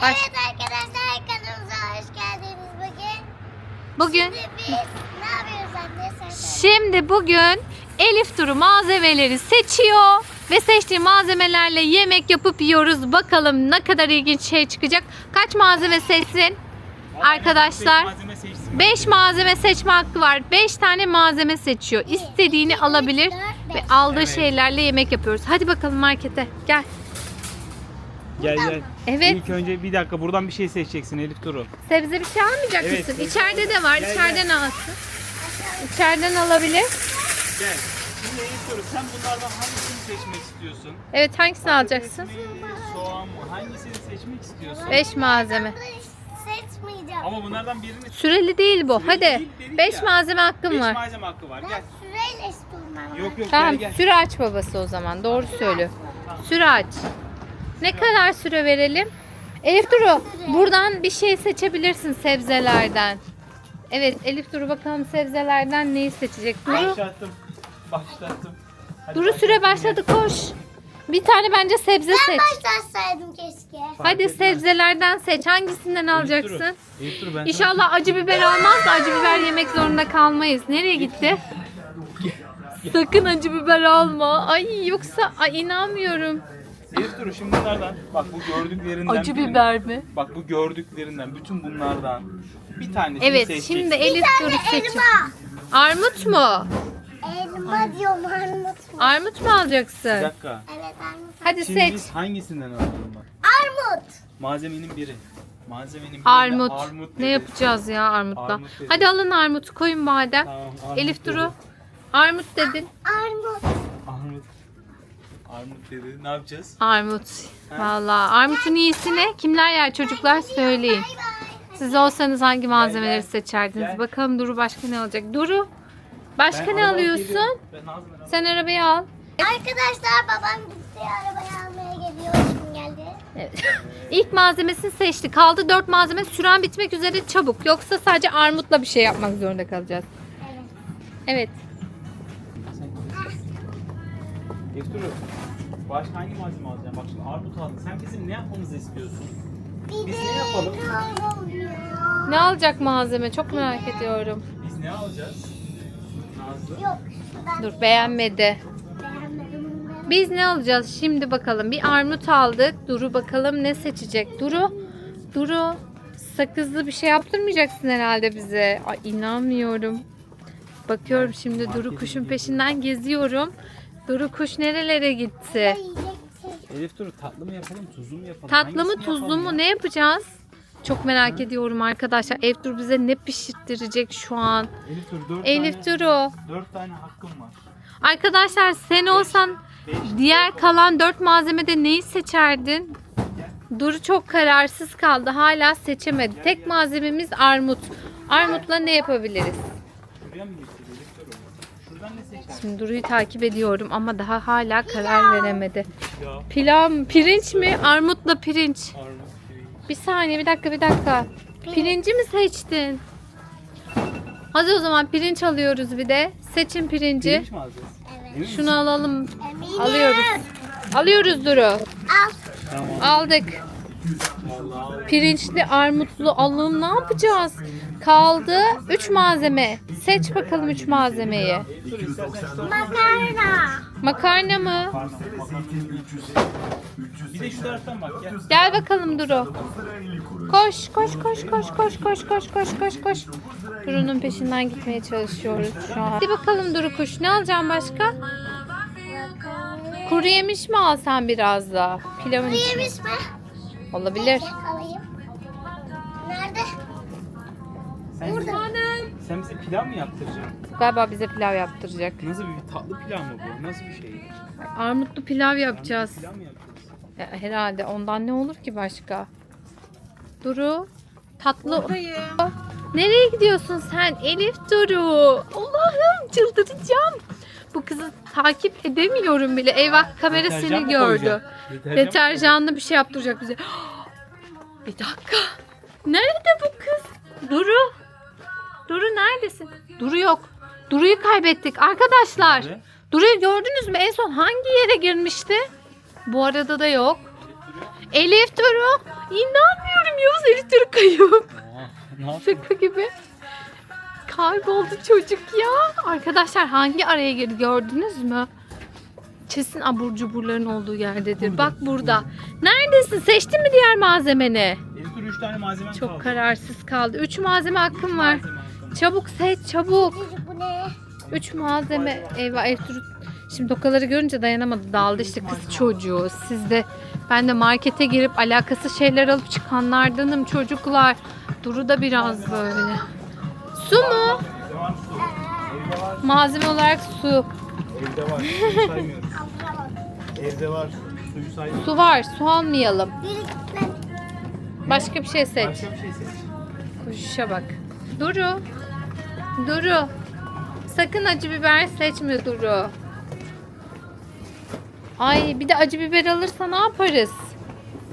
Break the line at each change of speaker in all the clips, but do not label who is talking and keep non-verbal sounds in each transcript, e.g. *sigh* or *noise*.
Baş.
Evet arkadaşlar kanalımıza hoş geldiniz bugün.
Bugün
Şimdi biz ne yapıyoruz anne sen söyle.
şimdi bugün Elif Duru malzemeleri seçiyor ve seçtiği malzemelerle yemek yapıp yiyoruz. Bakalım ne kadar ilginç şey çıkacak. Kaç malzeme seçsin? Arkadaşlar
Malzeme seçsin.
5 malzeme seçme hakkı var. 5 tane malzeme seçiyor. İstediğini alabilir ve aldığı şeylerle yemek yapıyoruz. Hadi bakalım markete. Gel.
Gel gel.
Evet.
İlk önce bir dakika buradan bir şey seçeceksin Elif Duru.
Sebze bir şey almayacak
Evet,
mısın?
sebze
İçeride de var.
Gel,
İçeriden alsın. İçeriden alabilir.
Gel. Şimdi Elif Duru sen bunlardan hangisini seçmek istiyorsun?
Evet hangisini alacaksın?
Patates mi, soğan mı? Hangisini seçmek istiyorsun?
5 malzeme.
Seçmeyeceğim.
Ama bunlardan birini
Süreli değil bu.
Süreli
Hadi.
değil dedik
5
ya.
malzeme hakkın
5
var.
malzeme hakkı var. Gel.
Ben süreyle istiyorum ama.
Yok yok
Tamam
gel gel.
süre aç babası o zaman. Doğru söylüyor. Süre aç. Ne kadar süre verelim? Elif Duru buradan bir şey seçebilirsin sebzelerden. Evet Elif Duru bakalım sebzelerden neyi seçecek? Duru,
Başlattım. Başlattım. Hadi
Duru süre başladı koş. Bir tane bence sebze seç.
Başlasaydım keşke.
Hadi
etmez.
sebzelerden seç. Hangisinden
Elif Duru,
alacaksın?
Elif Duru ben
İnşallah acı biber almaz da acı biber yemek zorunda kalmayız. Nereye gitti? Sakın acı biber alma. Ay yoksa ay inanmıyorum.
Elif Duru şimdi bunlardan bak bu gördüklerinden
Acı
birini-
biber mi?
Bak bu gördüklerinden bütün bunlardan bir tanesini
Evet
seçeceksin.
şimdi Elif Duru seçin.
Elma.
Armut mu?
Elma diyorum armut mu?
Armut mu
Bir
alacaksın?
dakika.
Evet armut.
Hadi
Şimdi
seç.
biz hangisinden alalım bak?
Armut.
Malzemenin biri. Malzemenin biri.
Armut.
armut
Ne yapacağız ya armutla?
Armut dedi.
Hadi alın armutu koyun madem.
Tamam, armut
Elif
dedi.
Duru. Armut dedin.
Armut.
Armut. Armut dedi. Ne yapacağız?
Armut. Vallahi armutun iyisini kimler yer çocuklar söyleyin. Siz olsanız hangi malzemeleri
gel.
seçerdiniz?
Gel.
Bakalım Duru başka ne alacak? Duru başka
Ben
ne alıyorsun?
geliyorum. Ben.
Sen arabayı al.
Arkadaşlar babam gitti arabayı almaya geliyor. Şimdi geldi.
Evet. İlk malzemesini seçti. Kaldı 4 malzeme. Süren bitmek üzere çabuk. Yoksa sadece armutla bir şey yapmak zorunda kalacağız.
Evet.
Evet.
Elif Duru. Başka hangi malzeme alacaksın? Bak şimdi armut aldın. Sen bizim ne yapmamızı istiyorsun? Biz ne yapalım?
ne
alacak malzeme? Çok merak ediyorum.
Biz ne alacağız? Nazlı.
Yok. Ben
Dur beğenmedi.
beğenmedim.
Biz ne alacağız şimdi bakalım. Bir armut aldık. Duru bakalım ne seçecek. Duru. Duru. Sakızlı bir şey yaptırmayacaksın herhalde bize. Ay inanmıyorum. Bakıyorum şimdi Duru kuşun peşinden geziyorum. Duru kuş nerelere gitti?
Elif Duru tatlı mı yapalım, tuzlu mu yapalım?
Tatlı mı
Hangisini
tuzlu
yapalım
mu
ya?
ne yapacağız? Çok merak ediyorum arkadaşlar. Elif Duru bize ne pişirttirecek şu an?
Elif Duru dört
Elif
tane,
Duru.
dört tane hakkım var.
Arkadaşlar sen olsan
Beş.
diğer kalan dört malzemede neyi seçerdin? Duru çok kararsız kaldı. Hala seçemedi. Tek malzememiz armut. Armutla ne yapabiliriz?
Şuraya mı geçti Elif Duru? Şuradan ne seçersin?
Şimdi Duru'yu takip ediyorum ama daha hala karar veremedi. Pilav mı? Pirinç mi? Armutla pirinç. Bir saniye bir dakika bir dakika. Pirinci mi seçtin? Hadi o zaman pirinç alıyoruz bir de. Seçin pirinci.
Pirinç mi alacağız?
Evet.
Şunu alalım.
Eminim.
Alıyoruz. Alıyoruz Duru.
Al.
Tamam.
Aldık. Pirinçli, armutlu alım ne yapacağız? Kaldı 3 malzeme. Seç bakalım 3 malzemeyi.
Makarna.
Makarna mı?
Bir de şu taraftan bak gel.
Gel bakalım Duru. Koş koş koş koş koş koş koş koş koş koş. Duru'nun peşinden gitmeye çalışıyoruz şu an. Hadi bakalım Duru kuş. Ne alacağım başka? Kuru yemiş mi alsan biraz daha? Pilavın için.
Yemiş mi?
Olabilir.
Alayım.
Sen,
Burada.
sen bize pilav mı yaptıracaksın?
Galiba bize pilav yaptıracak.
Nasıl bir tatlı pilav mı bu? Nasıl bir şey?
Armutlu pilav yapacağız.
Pilav mı yapacağız?
Ya, herhalde ondan ne olur ki başka? Duru tatlı. Nereye gidiyorsun sen Elif Duru? Allah'ım çıldıracağım. Bu kızı takip edemiyorum bile. Eyvah kamera
Deterjan
seni
mı
gördü.
koyacaksın? Deterjan mı
Deterjanlı bir şey yaptıracak bize. *gasps* Bir dakika. Nerede bu kız? Duru. Duru neredesin? Duru yok. Duru'yu kaybettik arkadaşlar.
Nerede?
Duru'yu gördünüz mü? En son hangi yere girmişti? Bu arada da yok. Elif Duru. İnanmıyorum. kayıp.
Oha, ne yaptın?
Şaka gibi. Kayboldu çocuk ya. Arkadaşlar hangi araya girdi gördünüz mü? Kesin abur cuburların olduğu yerdedir. Bak burada. Neredesin? Seçtin mi diğer malzemeni?
Elif dur 3 tane malzemen
Çok
kaldı.
kararsız kaldı. Üç malzeme hakkım var.
Malzeme.
Çabuk seç çabuk.
Bu ne?
Üç malzeme. Eyvah Ertuğrul. Şimdi tokaları görünce dayanamadı. Daldı işte kız çocuğu. Siz de ben de markete girip alakasız şeyler alıp çıkanlardanım çocuklar. Duru da biraz böyle. Su mu? Malzeme olarak su.
Evde var. Suyu saymıyoruz. Evde var. Suyu saymıyoruz.
Su var. Su almayalım. Başka bir şey seç.
Başka bir şey seç.
Koşuşa bak. Duru. Duru. Sakın acı biber seçme Duru. Ay bir de acı biber alırsa ne yaparız?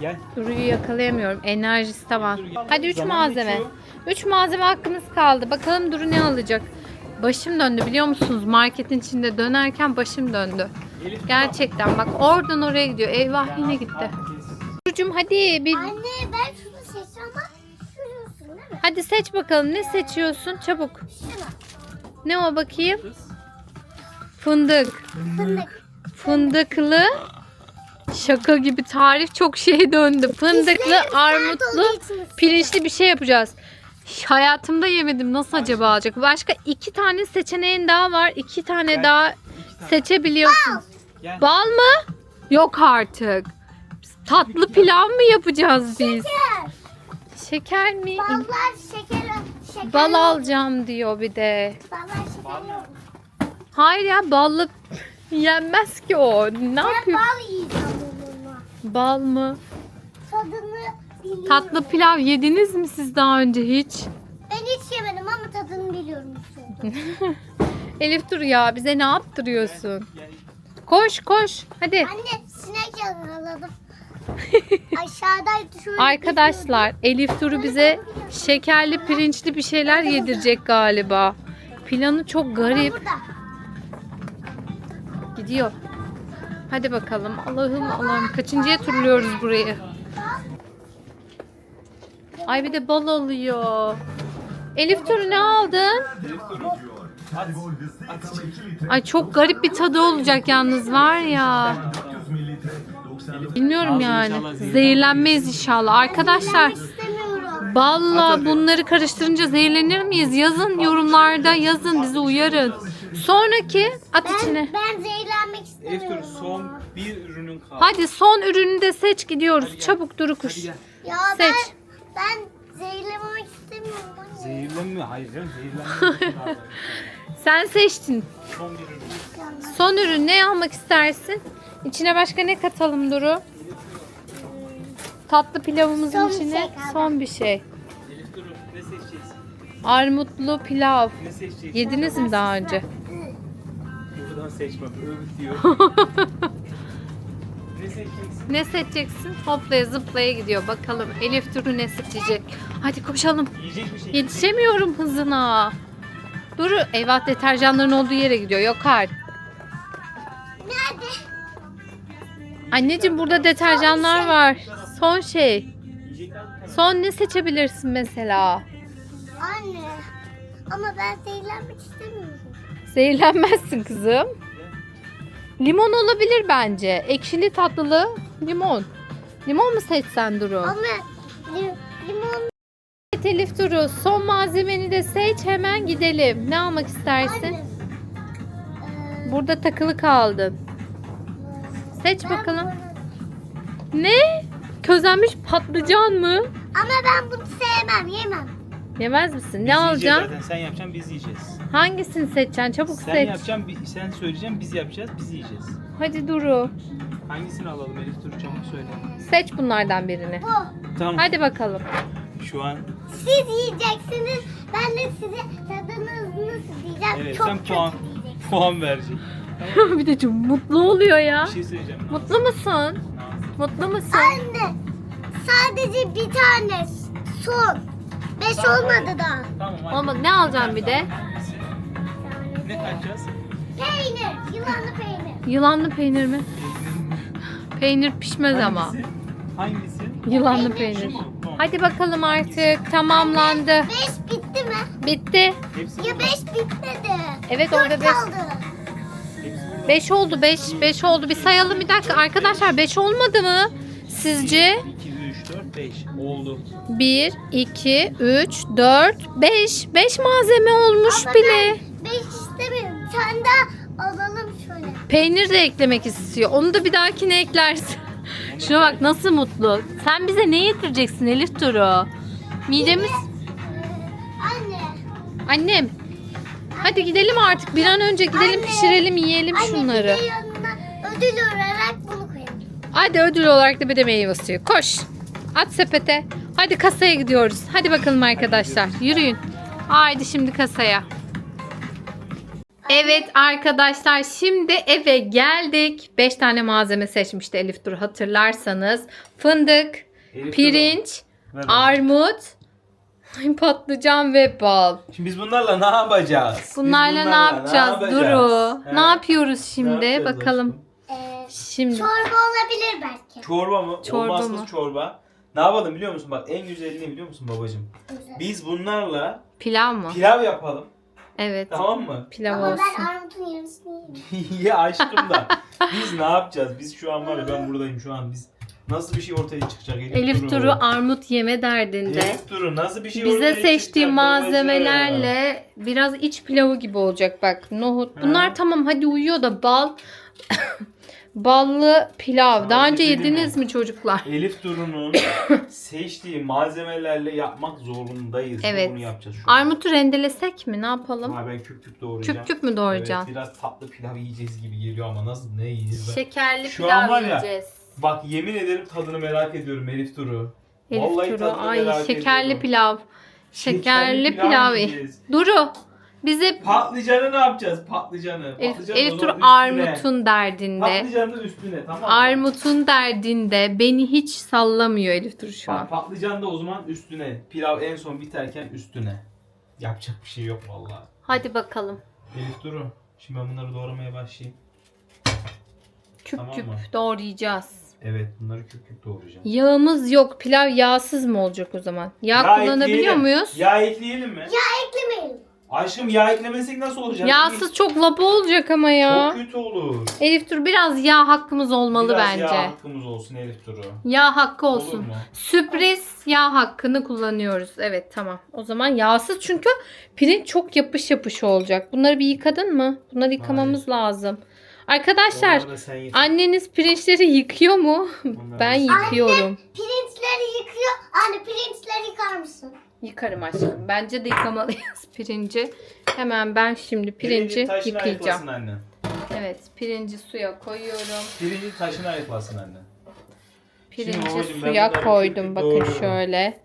Gel.
Duru'yu yakalayamıyorum. Enerjisi tamam. Hadi üç
Zaman
malzeme.
geçiyor.
Üç malzeme hakkımız kaldı. Bakalım Duru ne alacak? Başım döndü biliyor musunuz? Marketin içinde dönerken başım döndü. Gerçekten bak oradan oraya gidiyor. Eyvah yine gitti. Duru'cum hadi bir
Anne ben
hadi seç bakalım ne seçiyorsun çabuk. Ne o bakayım? Fındık.
Fındık.
Fındıklı şaka gibi tarif çok şeye döndü. Fındıklı, armutlu, pirinçli bir şey yapacağız. Hayatımda yemedim. Nasıl acaba olacak? Başka iki tane seçeneğin daha var. İki tane daha
İki tane.
seçebiliyorsun.
Gel.
Bal mı? Yok artık. Tatlı pilav mı yapacağız biz?
Şeker.
Şeker mi?
Ballar şeker. şeker
Bal alacağım diyor bir de.
Ballar
Bal
şeker.
mı?
Hayır ya ballı *laughs* yenmez ki o. Ne
Ben
yapıyor?
bal yiyeceğim onunla.
Bal mı?
Tadını biliyorum.
Tatlı pilav yediniz mi siz daha önce hiç?
Ben hiç yemedim ama tadını biliyorum. *laughs*
Elif dur ya bize ne yaptırıyorsun? Koş koş hadi.
Anne sinek yakaladım. *laughs* Şöyle.
Arkadaşlar Elif Duru bize şekerli pirinçli bir şeyler yedirecek galiba. Planı çok garip. Gidiyor. Hadi bakalım. Allah'ım Allah'ım kaçıncıya turluyoruz burayı? Ay bir de bal alıyor. Elif Duru ne aldın? Ay çok garip bir tadı olacak yalnız var ya. Bilmiyorum yani. Zehirlenmeyiz inşallah. Arkadaşlar
İstemiyorum.
balla bunları karıştırınca zehirlenir miyiz? Yazın yorumlarda yazın bizi uyarın. Sonraki at içine.
Ben, ben zehirlenmek
Elif
istemiyorum.
son bir ürünün kaldı.
Hadi son ürünü de seç gidiyoruz. Çabuk duru kuş.
Hadi gel.
Ya
Seç.
ben ben zehirlenmek istemiyorum. anne.
Zehirlenme. Hayır canım zehirlenme. *laughs*
Sen seçtin.
son bir ürün.
Son ürün ne almak istersin? İçine başka ne katalım Duru? Tatlı pilavımızın
Son bir
içine
şey kaldı.
son bir şey.
Elif dur. Ne seçeceksin?
Armutlu pilav.
Ne seçeceksin?
Yediniz mi daha önce?
Buradan seçmem. Öbür diyor. *laughs* ne seçeceksin?
Ne seçeceksin? Hoplaya zıplaya gidiyor. Bakalım Elif Duru ne seçecek? Hadi koşalım.
Yiyecek bir şey.
Yetişemiyorum hızına. Duru eyvah deterjanların olduğu yere gidiyor. Yok artık. Anneciğim burada deterjanlar var. Son şey. Son ne seçebilirsin mesela?
Anne. Ama ben zehirlenmek istemiyorum.
Zehirlenmezsin kızım. Limon olabilir bence. Ekşili tatlılı limon. Limon mu seçsen Duru?
Ama li- limon
Evet Elif Duru son malzemeni de seç hemen gidelim. Ne almak istersin?
Anne. Ee,
Burada takılı kaldın. Seç
ben
bakalım.
bunu-
Ne? Közlenmiş patlıcan mı?
Ama ben bunu sevmem, yemem.
Yemez misin? Ne
Biz yiyeceğiz
alacaksın?
Zaten sen yapacaksın biz yiyeceğiz.
Hangisini seçeceksin? Çabuk
Sen
seç.
yapacaksın, bi- sen söyleyeceksin, biz yapacağız, biz yiyeceğiz.
Hadi Duru.
Hangisini alalım Elif dur çabuk söyle.
Seç bunlardan birini.
Bu.
Tamam.
Hadi bakalım.
Şu an
Siz yiyeceksiniz. Ben de size tadınız nasıl diyeceğim.
evet
Çok
sen
kötü
puan
diyeceksin.
puan verecek. *laughs*
bir de çok mutlu oluyor ya.
Bir şey söyleyeceğim.
Mutlu musun?
Nazlı.
Mutlu musun?
Anne sadece bir tane son. Beş olmadı daha.
Tamam hadi.
Olmadı. Ne alacaksın bir de?
Ne kaçacağız?
Peynir, yılanlı peynir.
Yılanlı peynir mi? Peynir pişmez ama.
Hangisi? Hangisi?
Yılanlı
Peynir.
peynir.
Şu mu? Tamam
Hadi bakalım artık tamamlandı.
Beş bitti mi?
Bitti.
Hepsi
Ya beş bitmedi.
Evet
Dört
orada beş.
kaldı.
Hepsi
5 oldu 5. 5 oldu. Bir sayalım bir dakika. Arkadaşlar 5 olmadı mı? Sizce?
2, 3, 4, 5 oldu.
1, 2, 3, 4, 5. 5 malzeme olmuş
Ama
bile.
ben beş istemiyorum. Bir tane daha alalım şöyle.
Peynir de eklemek istiyor. Onu da bir dahakine eklersin. *laughs* Şuna bak nasıl mutlu. Sen bize ne yedireceksin Elif Duru? Midemiz...
Ee, anne.
Annem. Hadi gidelim artık. Bir an önce gidelim
Anne.
pişirelim yiyelim
Anne
şunları.
bir de yanına ödül olarak bunu koyalım.
Hadi ödül olarak da bir de meyve suyu. Koş. At sepete. Hadi kasaya gidiyoruz. Hadi bakalım arkadaşlar. Yürüyün. Haydi şimdi kasaya. Evet arkadaşlar şimdi eve geldik. 5 tane malzeme seçmişti Elif Dur hatırlarsanız. Fındık,
Elif
pirinç,
Ver bana.
armut, patlıcan ve bal.
Şimdi biz bunlarla ne yapacağız? Biz
Bunlarla ne yapacağız Duru?
He?
Ne yapıyoruz
Ne
şimdi?
yapacağız
Bakalım.
Ee,
Şimdi
çorba olabilir belki.
Çorba mı?
Çorba
Olmazsız
mı?
çorba. Ne yapalım biliyor musun? Bak en güzeli ne biliyor musun babacığım?
Güzel.
Biz bunlarla
pilav mı?
pilav yapalım.
Evet.
Tamam mı?
Pilav
Ama ben
olsun.
armutun yarısını yerim. *laughs*
ya aşkım da. *laughs* Biz ne yapacağız? Biz şu an var ya ben buradayım şu an. Biz nasıl bir şey ortaya çıkacak? Elif,
Elif Duru armut yeme derdinde.
Elif Duru nasıl bir şey ortaya
Bize seçtiği
çıkacak
malzemelerle biraz iç pilavı gibi olacak bak. Nohut. Bunlar
Ha.
tamam hadi uyuyor da bal *coughs* ballı pilav.
Sana
Daha
bir
önce
şey diyeyim
yediniz mi çocuklar?
Elif Duru'nun *coughs* seçtiği malzemelerle yapmak zorundayız.
Evet.
Bunu yapacağız şu an.
Armutu rendelesek mi? Ne yapalım?
Ha, ben küp küp doğrayacağım.
Küp küp mü?
Evet, biraz tatlı pilav yiyeceğiz gibi geliyor ama nasıl ne yiyeceğiz ben?
Şekerli
Şu
pilav
an var ya,
yiyeceğiz.
Bak yemin ederim tadını merak ediyorum Elif Duru.
Elif
Vallahi
Duru.
tadını
Ay
merak
şekerli
ediyorum.
pilav. Şekerli,
pilav
pilav.
yiyeceğiz.
Duru bize
Patlıcanı ne yapacağız? Patlıcanı.
Elif,
Patlıcanı
Elif
o
Duru
zaman üstüne.
armutun derdinde.
Patlıcanı da üstüne tamam mı?
Armutun derdinde beni hiç sallamıyor Elif Duru şu
Bak,
an.
patlıcan da o zaman üstüne. Pilav en son biterken üstüne. Yapacak bir şey yok vallahi.
Hadi bakalım.
Elif Duru. Şimdi ben bunları doğramaya başlayayım.
Küp
Tamam
küp
mı?
doğrayacağız.
Evet bunları küp küp doğrayacağım.
Yağımız yok. Pilav yağsız mı olacak o zaman? Yağ, kullanabiliyor
ekleyelim.
muyuz?
Yağ ekleyelim mi?
Eklemeyelim.
Aşkım yağ eklemesek nasıl olacak?
Yağsız çok lapa olacak ama ya.
Çok kötü olur.
Elif Dur biraz yağ hakkımız olmalı
Biraz
bence.
yağ hakkımız olsun Elif Duru.
Yağ hakkı
Olur
olsun.
mu?
Sürpriz yağ hakkını kullanıyoruz. Evet tamam. O zaman yağsız çünkü pirinç çok yapış yapış olacak. Bunları bir yıkadın mı? Bunları yıkamamız lazım. Arkadaşlar anneniz pirinçleri yıkıyor mu?
Onları
ben yıkıyorum.
Pirinçleri yıkıyor. Anne pirinçleri yıkar mısın?
Yıkarım aşkım. Bence de yıkamalıyız *laughs* pirinci. Hemen ben şimdi pirinci
Pirinci taşına
yıkayacağım.
anne.
Evet pirinci suya koyuyorum.
Pirinci taşına ayıklasın anne.
Pirinci
ben
suya
bunları
koydum. Bakın
doğruyorum.
şöyle.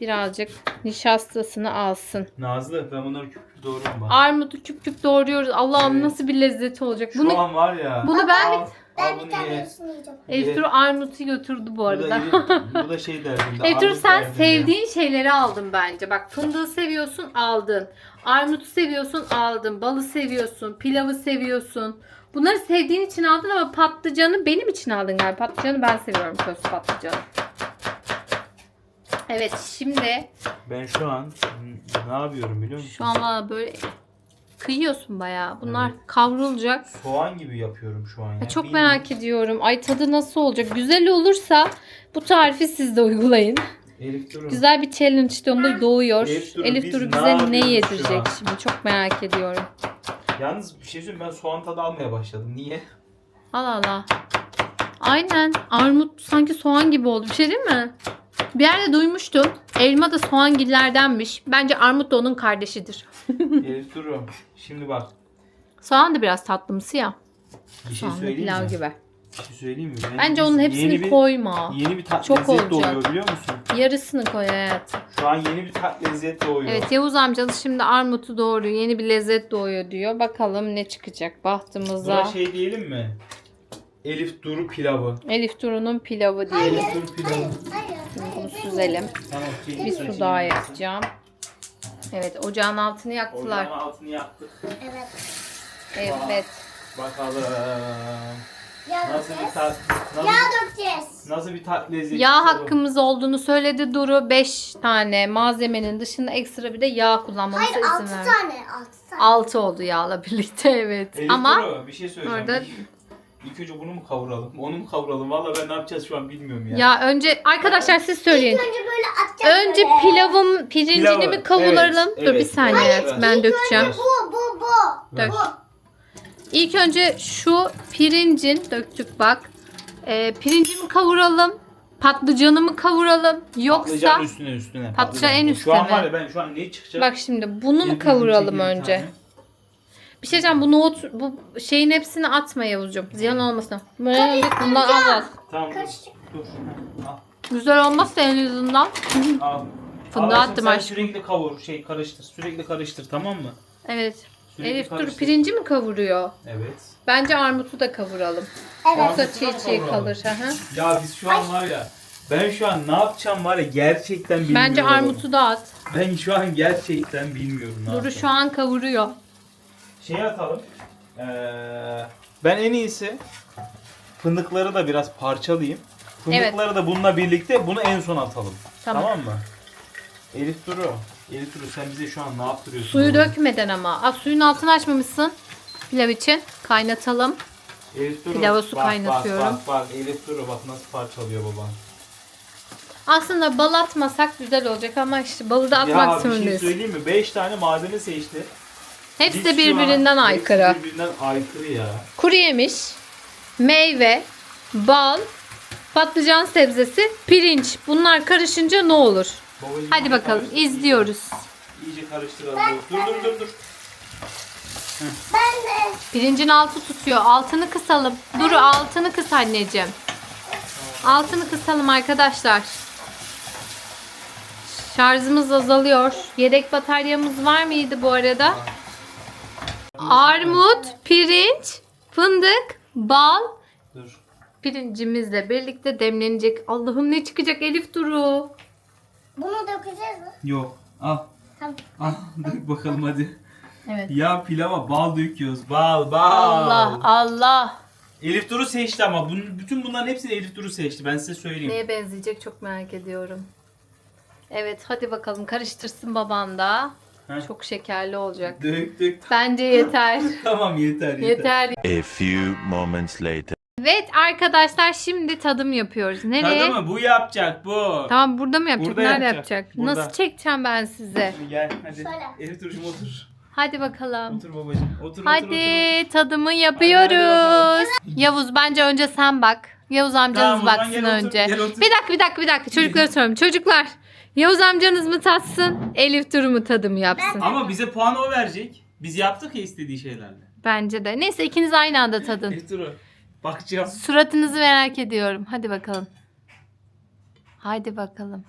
Birazcık nişastasını alsın.
Nazlı ben bunları küp bak.
Armutu küp küp doğruyoruz. Allah'ım
Evet.
nasıl bir lezzeti olacak.
Şu
Bunu
an var ya.
bunu ben
al,
Ben
al
bir
bunu
tane
ye.
yarısını yiyeceğim.
Ye.
Elif armutu götürdü bu
Bu da,
arada.
Elif- *laughs* bu da şey derdinde.
Elif
armut
sen
derdinde.
sevdiğin şeyleri aldın bence. Bak fındığı seviyorsun aldın. Armutu seviyorsun aldın. Balı seviyorsun. Pilavı seviyorsun. Bunları sevdiğin için aldın ama patlıcanı benim için aldın galiba. Patlıcanı ben seviyorum köz patlıcanı. Evet şimdi
Ben şu an ne yapıyorum biliyor musun?
şu an valla böyle kıyıyorsun bayağı. Bunlar kavrulacak.
Soğan gibi yapıyorum şu an ya.
Ya çok
Bir-
merak ediyorum. Ay tadı nasıl olacak? Güzel olursa bu tarifi siz de uygulayın.
Elif Duru.
Güzel bir challenge de onda doğuyor.
Elif Duru,
Elif
biz
Duru
ne
bize ne
yapıyoruz şu
yedirecek
an?
şimdi? Çok merak ediyorum.
Yalnız bir şey söyleyeyim ben soğan tadı almaya başladım. Niye?
Allah Allah. Aynen. Armut sanki soğan gibi oldu. Bir şey değil mi? Bir yerde duymuştum. Elma da soğangillerdenmiş. Bence armut da onun kardeşidir. *laughs* *laughs*
Elif Duru. Şimdi bak.
Soğan da biraz tatlımsı ya.
Bir şey
Soğanlı
söyleyeyim
pilav
mi?
gibi.
Bir şey söyleyeyim mi? Ben-
Bence onun hepsini
yeni bir,
koyma.
Yeni bir tat
Çok
lezzet
olacak.
doğuyor biliyor musun?
Yarısını koy hayatım.
Şu an yeni bir tat lezzet doğuyor.
Evet Yavuz amcanız şimdi armutu doğuruyor. Yeni bir lezzet doğuyor diyor. Bakalım ne çıkacak bahtımıza.
Buna şey diyelim mi? Elif Duru pilavı.
Elif Duru'nun pilavı diyelim.
Elif Duru pilavı.
Hayır.
Süzelim. Bir su daha yakacağım. Evet ocağın altını yaktılar.
Ocağın altını yaktık.
Evet.
Evet.
Bakalım.
Yağ
Nasıl bir tat? Nasıl,
Yağ dökeceğiz.
nasıl bir tat lezzeti?
Yağ hakkımız olduğunu söyledi Duru. 5 tane malzemenin dışında ekstra bir de yağ kullanmamıza
Hayır
izin
6
ver.
tane. 6 tane.
6 oldu yağla birlikte evet.
Elif
Ama
Duru, bir şey söyleyeceğim.
orada-
İlk, önce bunu mu kavuralım? Onu mu kavuralım? Valla ben ne yapacağız şu an bilmiyorum ya.
ya önce arkadaşlar siz söyleyin.
İlk önce böyle atacağız
Önce
böyle.
pilavım pirincini
Pilavı,
mi kavuralım?
evet,
Dur bir
evet.
saniye
Hayır,
ben
İlk
dökeceğim.
önce bu bu bu.
Dök.
Bu.
İlk önce şu pirincin döktük bak. Ee, pirincimi kavuralım. Patlıcanımı kavuralım. Yoksa
Patlıcan üstüne üstüne.
Patlıcan en
Şu an
üstüne.
var ya ben şu an ne çıkacak?
bak şimdi bunu mu kavuralım önce?
tane.
Bir şey diyeceğim bu nohut bu şeyin hepsini atma Yavuzcuğum. Ziyan olmasın. Böyle bundan az az.
Tamam dur. Al.
Güzel olmazsa en azından.
Al.
Fındığı
Al,
attım
sen
aşkım.
sürekli kavur, şey karıştır. Sürekli karıştır tamam mı?
Evet.
Sürekli
Elif dur
karıştır.
pirinci mi kavuruyor?
Evet.
Bence armutu da kavuralım.
Evet.
Yoksa
Armutu da
çiğ çiğ
kavuralım?
kalır. Hı hı.
Ya biz şu an var ya ben şu an ne yapacağım var ya gerçekten bilmiyorum.
Bence armutu da at.
Ben şu an gerçekten bilmiyorum ne
Duru
yapacağım.
şu an kavuruyor.
Şey atalım. Ee, ben en iyisi fındıkları da biraz parçalayayım. Fındıkları da bununla birlikte bunu en son atalım.
Tamam.
Tamam, mı? Elif Duru. Elif Duru sen bize şu an ne yaptırıyorsun?
Suyu
oğlum?
dökmeden ama. Aa, suyun altını açmamışsın. Pilav için. Kaynatalım.
Elif Duru.
Pilava su
bak,
kaynatıyorum.
Bak bak bak Elif Duru bak nasıl parçalıyor baban.
Aslında bal atmasak güzel olacak ama işte balı da
ya
atmak
bir şey
zorundayız.
söyleyeyim mi? 5 tane malzeme seçti.
Hepsi de birbirinden
an-
aykırı.
Hepsi birbirinden aykırı ya.
Kuru yemiş, meyve, bal, patlıcan sebzesi, pirinç. Bunlar karışınca ne olur?
Babacığım,
Hadi bakalım
karıştır,
izliyoruz.
İyice, iyice karıştıralım. Dur dur dur dur.
Ben de.
Pirincin altı tutuyor. Altını kısalım. Duru altını kıs anneciğim. Altını kısalım arkadaşlar. Şarjımız azalıyor. Yedek bataryamız var mıydı bu arada? Armut, pirinç, fındık, bal.
Dur.
Pirincimizle birlikte demlenecek. Allah'ım ne çıkacak Elif Duru.
Bunu dökeceğiz mi?
Yok. Al.
Tamam.
Al. *laughs* Dök bakalım hadi.
Evet.
Ya pilava bal döküyoruz. Bal bal.
Allah Allah.
Elif Duru seçti ama bunun, bütün bunların hepsini Elif Duru seçti. Ben size söyleyeyim.
Neye benzeyecek çok merak ediyorum. Evet hadi bakalım karıştırsın baban da.
Heh.
Çok şekerli olacak.
Dök dök.
Bence yeter. *laughs*
Tamam yeter yeter.
yeter.
A few moments later.
Evet arkadaşlar şimdi tadım yapıyoruz. Nereye?
Tadı mı? Bu yapacak bu.
Tamam burada mı yapacak?
Burada
Nerede
yapacak.
yapacak?
Burada.
Nasıl çekeceğim ben size?
Gel hadi.
Şöyle.
Elif Duru'cum otur.
Hadi bakalım.
Otur babacığım. Otur otur otur.
Hadi
otur.
tadımı
hadi
yapıyoruz. Yavuz bence önce sen bak. Yavuz amcanız
Tamam,
baksın
gel otur,
önce.
gel otur.
Bir dakika bir dakika bir dakika çocuklara soruyorum. Çocuklar Yavuz amcanız mı tatsın? Elif Duru mu tadımı yapsın?
Ama bize puanı o verecek. Biz yaptık ya istediği şeylerle.
Bence de. Neyse ikiniz aynı anda tadın. *laughs*
Elif Duru. Bakacağım.
Suratınızı merak ediyorum. Hadi bakalım. Hadi bakalım.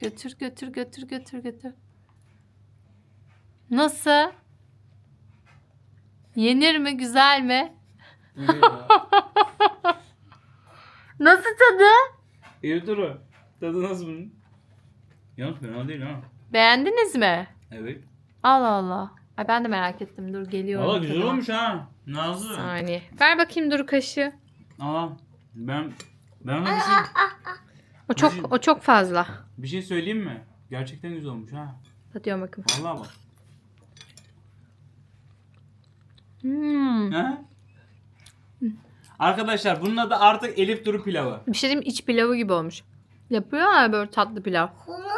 Götür götür götür götür götür. Nasıl? Yenir mi? Güzel mi? *laughs* *laughs* Nasıl tadı?
Elif Duru. Tadı nasıl bunun? Yalnız fena değil ha.
Beğendiniz mi?
Evet.
Allah Allah. Ay ben de merak ettim. Dur geliyorum.
Valla güzel olmuş ha. Nazlı.
Saniye. Ver bakayım dur kaşığı.
Aa, ben ben bir şey,
O çok o çok fazla.
bir şey söyleyeyim mi? Gerçekten güzel olmuş ha.
Tadıyorum bakın.
Vallahi bak.
Hmm.
Ha? Arkadaşlar bunun adı artık Elif Duru pilavı.
Bir şey diyeyim mi? iç pilavı gibi olmuş. Yapıyor ya böyle tatlı pilav.
Bunu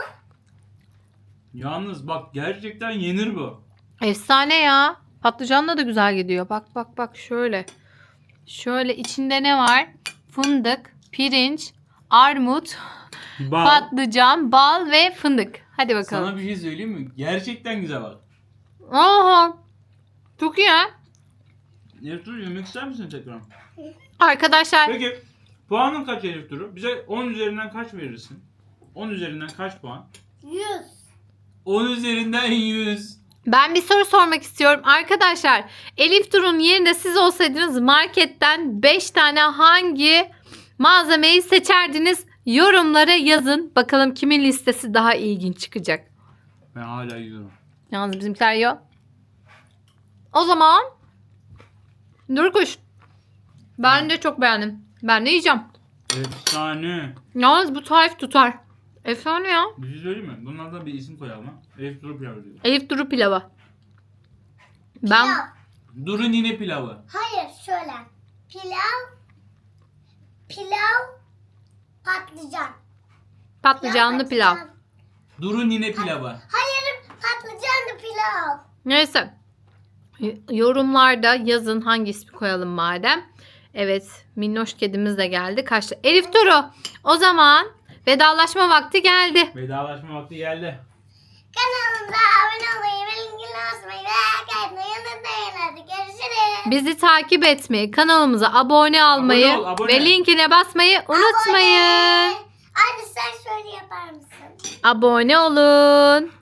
Yalnız bak gerçekten yenir bu.
Efsane ya. Patlıcanla da güzel gidiyor. Bak bak bak şöyle. Şöyle içinde ne var? Fındık, pirinç, armut,
Bak
patlıcan, bal ve fındık. Hadi bakalım.
sana bir şey söyleyeyim mi? Gerçekten güzel bak.
Oha. Çok iyi ha.
Elif yemek ister misin tekrar?
Arkadaşlar
Peki puanın kaç Elif? Bize 10 üzerinden kaç verirsin? 10 üzerinden kaç puan?
100.
10 üzerinden 100.
ben bir soru sormak istiyorum. Arkadaşlar Elif Dur'un yerinde siz olsaydınız marketten 5 tane hangi malzemeyi seçerdiniz? Yorumlara yazın. Bakalım kimin listesi daha ilginç çıkacak.
Ben hala yiyorum.
Yalnız bizimkiler yok. O zaman Dur kuş. Ben de çok beğendim. Ben de yiyeceğim.
Efsane.
Yalnız bu tarif tutar. Efsane ya.
Bir şey söyleyeyim mi? Bundan da bir isim koyalım ha. Elif Duru pilavı diyor.
Elif Duru pilavı. Ben
Pilav.
Duru nine pilavı.
Hayır şöyle. Pilav. Pilav. Patlıcan.
patlıcanlı pilav.
Duru nine pilavı.
Hayır patlıcanlı pilav.
Neyse. Y- Yorumlarda yazın hangi ismi koyalım madem. Evet minnoş kedimiz de geldi. Kaçtı. Elif Duru o zaman vedalaşma vakti geldi.
Vedalaşma vakti geldi.
Kanalımıza abone olmayı ve linkini basmayı ve kaydını unutmayın. Hadi görüşürüz.
Bizi takip etmeyi, kanalımıza abone olmayı
Abone ol, abone.
ve linkine basmayı unutmayın.
Anne sen şöyle yapar mısın?
Abone olun.